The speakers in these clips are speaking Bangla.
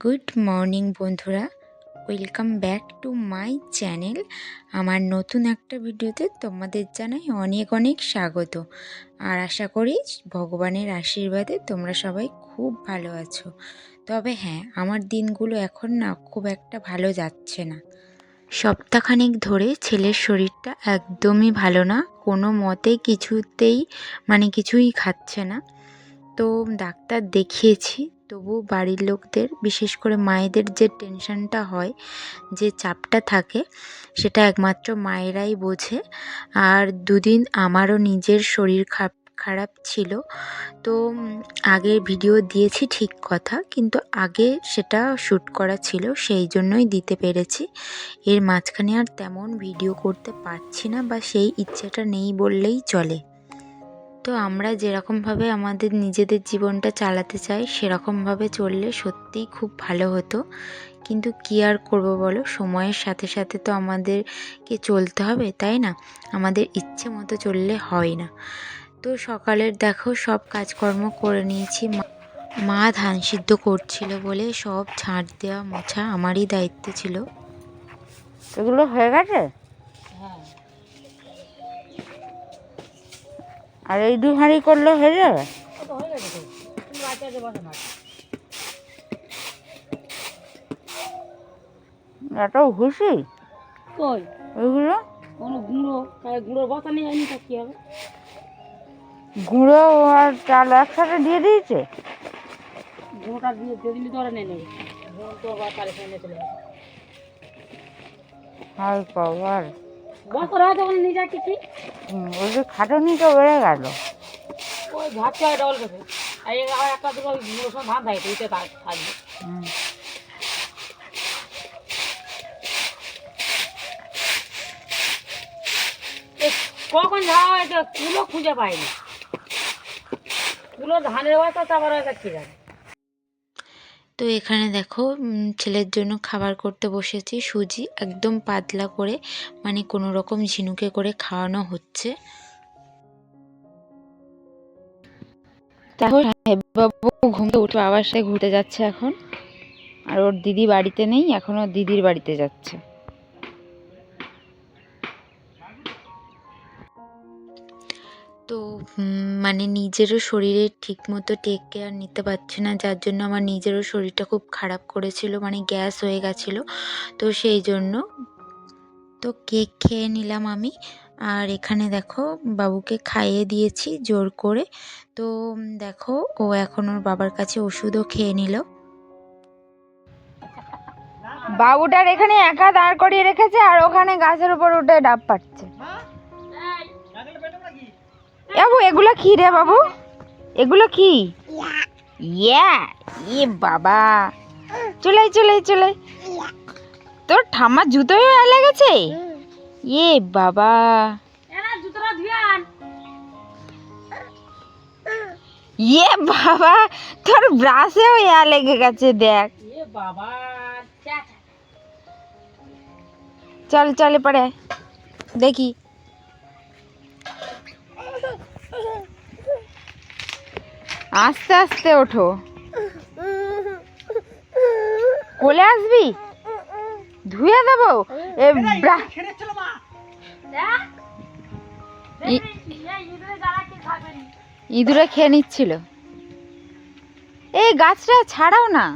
গুড মর্নিং বন্ধুরা। Welcome back to my channel আমার নতুন একটা ভিডিওতে তোমাদের জানাই অনেক অনেক স্বাগত। আর আশা করি ভগবানের আশীর্বাদে তোমরা সবাই খুব ভালো আছো। তবে হ্যাঁ আমার দিনগুলো এখন না খুব একটা ভালো যাচ্ছে না। সপ্তাহখানেক ধরে ছেলের শরীরটা একদমই ভালো না। কোনো মতে কিছুতেই মানে কিছুই খাচ্ছে না। তো ডাক্তার দেখিয়েছি তবু বাড়ির লোকদের, বিশেষ করে মায়েদের যে টেনশনটা হয়, যে চাপটা থাকে, সেটা একমাত্র মায়েরাই বোঝে। আর দুদিন আমারও নিজের শরীর খাপ, খারাপ ছিল। তো আগের ভিডিও দিয়েছি ঠিক কথা, কিন্তু আগে সেটা শ্যুট করা ছিল, সেই জন্যই দিতে পেরেছি। এর মাঝখানে আর তেমন ভিডিও করতে পারছি না বা সেই ইচ্ছেটা নেই বললেই চলে। তো আমরা যেরকমভাবে আমাদের নিজেদের জীবনটা চালাতে চাই, সেরকমভাবে চললে সত্যিই খুব ভালো হতো। কিন্তু কী আর করব বলো? সময়ের সাথে সাথে তো আমাদেরকে চলতে হবে, তাই না? আমাদের ইচ্ছে মতো চললে হয় না। তো সকালের দেখো সব কাজকর্ম করে নিয়েছি। মা- ধান সিদ্ধ করছিল বলে সব ঝাঁট দেওয়া মোছা আমারই দায়িত্ব ছিল। এগুলো হয়ে গেছে? আর এই দু হাঁড়ি করলে হয়ে যাবে? এত ঘুষি কই? ওইগুলো? কোনো গুঁড়ো? গুঁড়োর বস্তা নিয়ে যায়নি তা কী হবে? গুঁড়ো আর চাল একসাথে দিয়ে দিয়েছে? গুঁড়োটা দিয়ে দিয়ে দিলি নিয়ে নেবে। গুঁড়ো তো আবার তার এখানে চলে যাবে। হাই পাওয়ার বস্তা রয়েছে ওখানে নিয়ে যায় কি? ওই যে খাটুনিটা বেড়ে গেল। ওই ভাত ডবল আর আবার একটা দুটো ধান থাকে থাকবে। এ, কখন যাওয়া কুলো খুঁজে পাইনি। কুলো ধানের বস্তা তারপর কী জানে। তো এখানে দেখো ছেলের জন্য খাবার করতে বসেছি, সুজি একদম পাতলা করে মানে কোনো রকম ঝিনুকে করে খাওয়ানো হচ্ছে। দেখো বাবু ঘুম থেকে উঠে আবার সে ঘুরতে যাচ্ছে এখন। আর ওর দিদি বাড়িতে নেই এখন ওর দিদির বাড়িতে যাচ্ছে। মানে নিজেরও শরীরের ঠিক মতো টেক কেয়ার নিতে পারছি না যার জন্য আমার নিজেরও শরীরটা খুব খারাপ করেছিল মানে গ্যাস হয়ে গেছিল। তো সেই জন্য তো কেক খেয়ে নিলাম আমি। আর এখানে দেখো বাবুকে খাইয়ে দিয়েছি জোর করে। তো দেখো ও এখন ওর বাবার কাছে ওষুধও খেয়ে নিল। বাবুটার এখানে একা দাঁড় করিয়ে রেখেছে আর ওখানে গাছের উপর উঠে ডাব পাচ্ছে এ বাবু এগুলো কি রে বাবু? এগুলো কি? ইয়া ই বাবা। চলে আয়, চলে আয়, চলে আয়। তোর ঠাম্মার জুতোয় লেগেছে? এ বাবা। ইয়ে বাবা তোর ব্রাশেও ইয়া লেগে গেছে দেখ। চল চলে পড়ে দেখি। আস্তে আস্তে ওঠো। কোলে আসবি? ধুয়ে দেবো? এ ইঁদুরে খেয়ে নিচ্ছিল। এই গাছটা ছাড়াও না।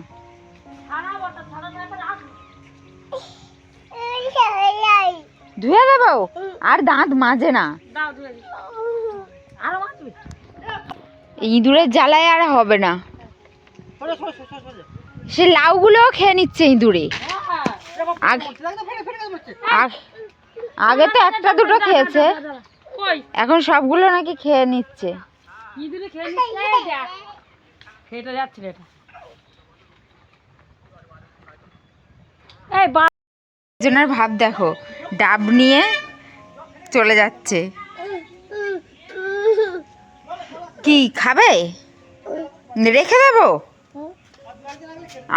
ধুয়ে দেবো? আর দাঁত মাজে না? ইঁদুরের জ্বালায় আর হবে না। সে লাউগুলোও খেয়ে নিচ্ছে ইঁদুরে। হ্যাঁ। আগে আগ- তো একটা দুটো খেয়েছে। এখন সবগুলো নাকি খেয়ে নিচ্ছে। ভাব দেখো ডাব নিয়ে চলে যাচ্ছে। কি খাবে? রেখে দেবো?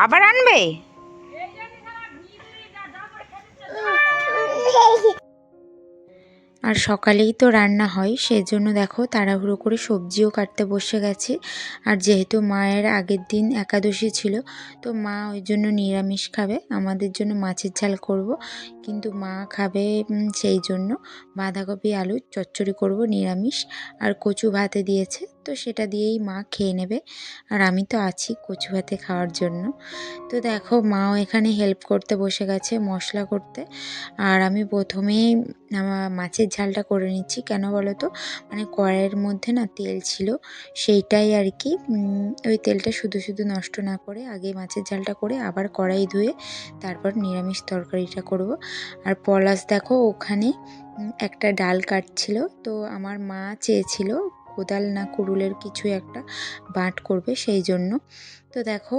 আবার আনবে? আর সকালেই তো রান্না হয়, সেজন্য দেখো তাড়াহুড়ো করে সবজিও কাটতে বসে গেছে। আর যেহেতু মায়ের আগের দিন একাদশী ছিল, তো মা ওই জন্য নিরামিষ খাবে, আমাদের জন্য মাছের ঝাল করব। কিন্তু মা খাবে সেই জন্য বাঁধাকপি, আলু, চচ্চড়ি করব নিরামিষ। আর কচু ভাতে দিয়েছে তো সেটা দিয়েই মা খেয়ে নেবে। আর আমি তো আছি কচু ভাতে খাওয়ার জন্য। তো দেখো, মাও এখানে হেল্প করতে বসে গেছে মশলা করতে। আর আমি প্রথমেই আমার মাছের ঝালটা করে নিচ্ছি। কেন বলো তো? মানে কড়াইয়ের মধ্যে না তেল ছিল, সেইটাই আর কি। ওই তেলটা শুধু শুধু নষ্ট না করে আগে মাছের ঝালটা করে আবার কড়াই ধুয়ে তারপর নিরামিষ তরকারিটা করব। আর পলাশ দেখো ওখানে একটা ডাল কাটছিল। তো আমার মা চেয়েছিল কোদাল না কুড়ুলের কিছু একটা বাট করবে সেই জন্য। তো দেখো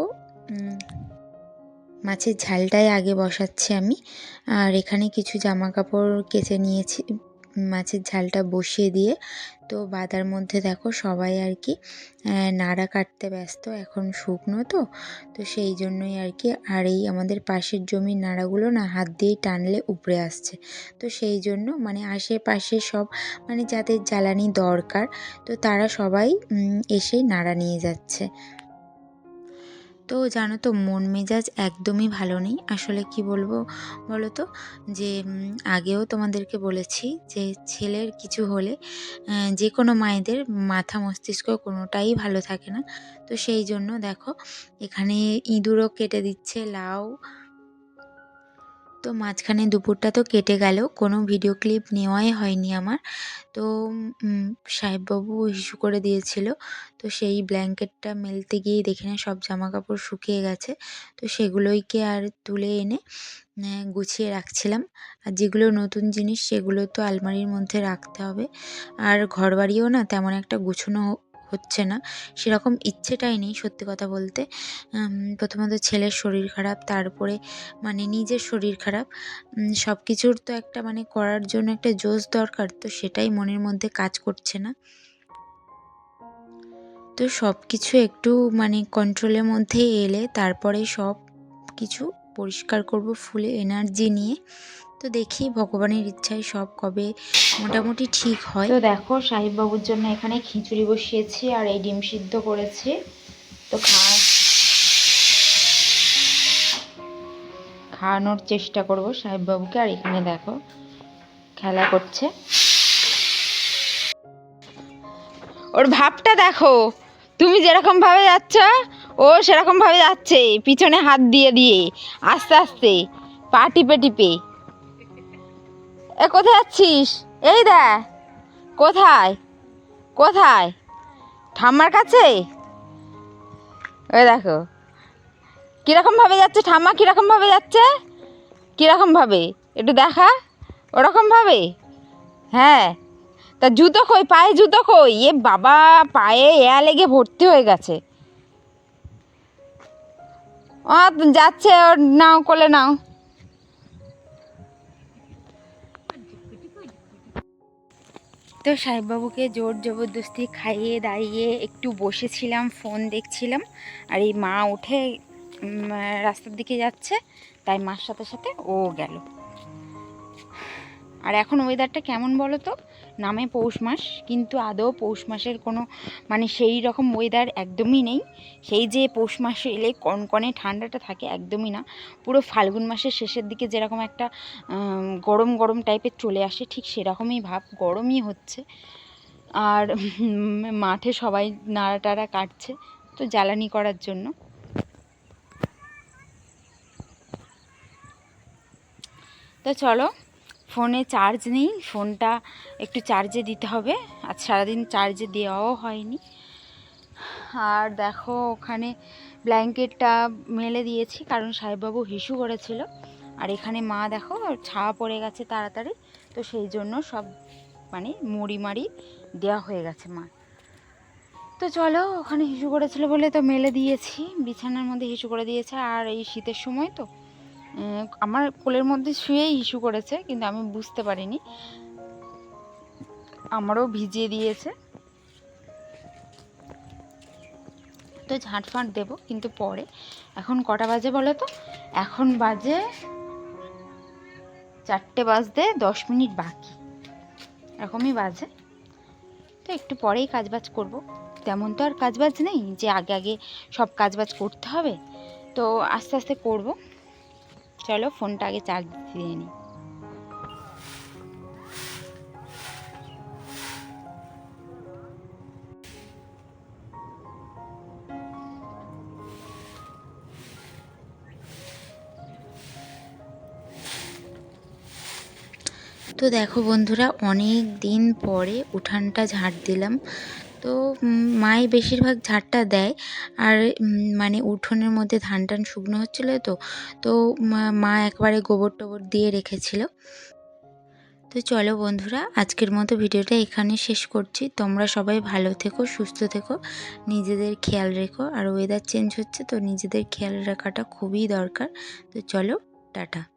মাছের ঝালটাই আগে বসাচ্ছি আমি। আর এখানে কিছু জামা কাপড় কেচে নিয়েছি। মাছের ঝালটা বসিয়ে দিয়ে, তো বাদার মধ্যে দেখো সবাই আর কি নাড়া কাটতে ব্যস্ত, এখন শুকনো তো তো সেই জন্যই আর কি, আর এই আমাদের পাশের জমির নাড়াগুলো না হাত দিয়েই টানলে উপড়ে আসছে। তো সেই জন্য মানে আশেপাশে সব মানে যাদের জ্বালানি দরকার, তো তারা সবাই এসেই নাড়া নিয়ে যাচ্ছে। তো জানো তো, মন মেজাজ একদমই ভালো নেই। আসলে কি বলব বলো তো যে আগেও তোমাদেরকে বলেছি যে, ছেলের কিছু হলে যে কোনো মায়েদের মাথা মস্তিষ্ক কোনোটাই ভালো থাকে না। তো সেই জন্য দেখো, এখানে ইঁদুরও কেটে দিচ্ছে, লাউ তো মাঝখানে দুপুরটা তো কেটে গেল, কোনো ভিডিও ক্লিপ নেওয়াই হয়নি আমার। তো সাহেববাবু ইস্যু করে দিয়েছিল, তো সেই ব্ল্যাঙ্কেটটা মেলতে গিয়ে দেখি না সব জামা কাপড় শুকিয়ে গেছে। তো সেগুলোইকে আর তুলে এনে গুছিয়ে রাখছিলাম। আর যেগুলো নতুন জিনিস সেগুলো তো আলমারির মধ্যে রাখতে হবে। আর ঘরবাড়িও না তেমন একটা গুছানো হচ্ছে না। সেরকম ইচ্ছেটাই নেই সত্যি কথা বলতে। প্রথমত ছেলের শরীর খারাপ, তারপরে মানে নিজের শরীর খারাপ। সব কিছুর তো একটা মানে করার জন্য একটা জোশ দরকার, তো সেটাই মনের মধ্যে কাজ করছে না। তো সব কিছু একটু মানে কন্ট্রোলের মধ্যে এলে, তারপরে সব কিছু পরিষ্কার করব, ফুলে এনার্জি নিয়ে। তো দেখি ভগবানের ইচ্ছায় সব কবে মোটামুটি ঠিক হয়। তো দেখো, সাহিববাবুর জন্য এখানে খিচুড়ি বসিয়েছি আর এই ডিম সিদ্ধ করেছি। তো খাওয়া খাওয়ানোর চেষ্টা করব সাহেববাবুকে। আর এখানে দেখো, খেলা করছে। ওর ভাবটা দেখো, তুমি যেরকম ভাবে যাচ্ছ, ও সেরকম ভাবে যাচ্ছে, পিছনে হাত দিয়ে দিয়ে, আস্তে আস্তে, পা টিপে টিপে। এ, কোথায় যাচ্ছিস? এই দা কোথায়? কোথায়? ঠাম্মার কাছে? ওই দেখো। কীরকম ভাবে যাচ্ছে ঠাম্মা? কীরকম ভাবে যাচ্ছে? কীরকম ভাবে একটু দেখা। ওরকম ভাবে হ্যাঁ। তা জুতো কই? পায়ে জুতো কই? এ বাবা, পায়ে এয়া লেগে ভর্তি হয়ে গেছে। ও যাচ্ছে, ওর নাও, কোলে নাও। তো সাহেববাবুকে জোর জবরদস্তি খাইয়ে দাঁড়িয়ে একটু বসেছিলাম ফোন দেখছিলাম। আর এই মা উঠে রাস্তার দিকে যাচ্ছে, তাই মার সাথে সাথে ও গেল। আর এখন ওয়েদারটা কেমন বলো তো নামে পৌষ মাস, কিন্তু আদৌ পৌষ মাসের কোনো মানে সেই রকম ওয়েদার একদমই নেই। সেই যে পৌষ মাসে এলে কনকনে ঠান্ডাটা থাকে একদমই না। পুরো ফাল্গুন মাসের শেষের দিকে যেরকম একটা গরম গরম টাইপের চলে আসে, ঠিক সেরকমই ভাব, গরমই হচ্ছে। আর মাঠে সবাই নাড়া টাড়া কাটছে, তো জ্বালানি করার জন্য। তো চলো ফোনে চার্জ নেই, ফোনটা একটু চার্জে দিতে হবে। আর সারাদিন চার্জে দেওয়াও হয়নি। আর দেখো, ওখানে ব্ল্যাঙ্কেটটা মেলে দিয়েছি, কারণ সাহেববাবু হিসু করেছিল। আর এখানে মা দেখো ছাওয়া পড়ে গেছে তাড়াতাড়ি। তো সেই জন্য সব মানে মুড়ি মারি দেওয়া হয়ে গেছে মা। তো চলো, ওখানে হিসু করেছিল বলে তো মেলে দিয়েছি। বিছানার মধ্যে হিসু করে দিয়েছে। আর এই শীতের সময় তো আমার কোলের মধ্যে শুয়েই হিসু করেছে, কিন্তু আমি বুঝতে পারিনি। আমারও ভিজিয়ে দিয়েছে। তো ঝাঁট ফাঁট দেবো, কিন্তু পরে। এখন কটা বাজে বলো তো? এখন বাজে চারটে বাজতে দশ মিনিট বাকি। এরকমই বাজে। তো একটু পরেই কাজবাজ করব। তেমন তো আর কাজবাজ নেই যে আগে আগে সব কাজবাজ করতে হবে। তো আস্তে আস্তে করব। চলো ফোনটা আগে চার্জ দিয়ে নিই তো দেখো বন্ধুরা, অনেক দিন পরে উঠানটা ঝাড় দিলাম। তো মাই বেশিরভাগ ঝাড়টা দেয়। আর মানে উঠোনের মধ্যে ধান টান শুকনো হচ্ছিল তো তো মা- একবারে গোবর টোবর দিয়ে রেখেছিল। তো চলো বন্ধুরা, আজকের মতো ভিডিওটা এখানে শেষ করছি। তোমরা সবাই ভালো থেকো, সুস্থ থেকো, নিজেদের খেয়াল রেখো। আর ওয়েদার চেঞ্জ হচ্ছে তো, নিজেদের খেয়াল রাখাটা খুবই দরকার। তো চলো, টাটা।